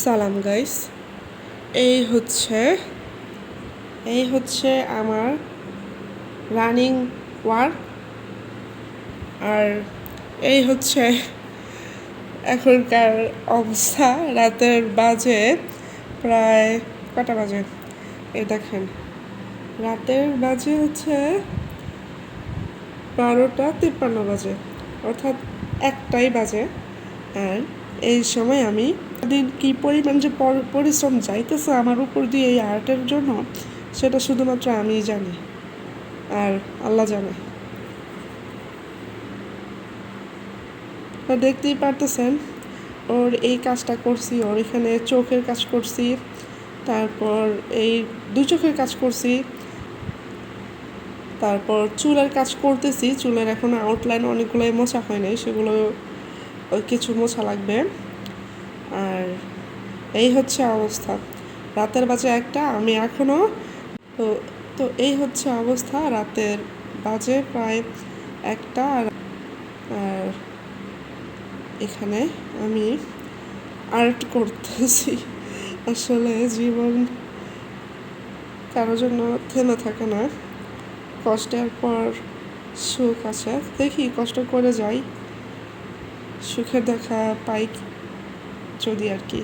সালাম গাইস। এই হচ্ছে এই হচ্ছে আমার রানিং ওয়ার্ক। আর এই হচ্ছে এখনকার অবস্থা, রাতের বাজে প্রায় কটা বাজে? এই দেখেন, রাতের বাজে হচ্ছে বারোটা তিপ্পান্ন বাজে, অর্থাৎ একটাই বাজে। আর এই সময় আমি দিন কি পরিমাণ যে পর- পরিশ্রম যাইতেছে আমার উপর দিয়ে এই আর্টের জন্য, সেটা শুধুমাত্র আমিই জানি। আর আল্লাহ জানে। দেখতেই পারতেছেন, ওর এই কাজটা করছি, ওর এখানে চোখের কাজ করছি, তারপর এই দু চোখের কাজ করছি, তারপর চুলের কাজ করতেছি, চুলের এখন আউটলাইন অনেকগুলোই মোছা হয় নাই, সেগুলো কিছু মোছা লাগবে। আর এই হচ্ছে অবস্থা। রাতের বাজে একটা, আমি এখনও তো তো এই হচ্ছে অবস্থা। রাতের বাজে প্রায় একটা, আর এখানে আমি আর্ট করতেছি। আসলে জীবন কারোর জন্য থেমে থাকে না। কষ্টের পর সুখ আছে। দেখি কষ্ট করে যাই। সুখের দেখা পাই যদি আর কি।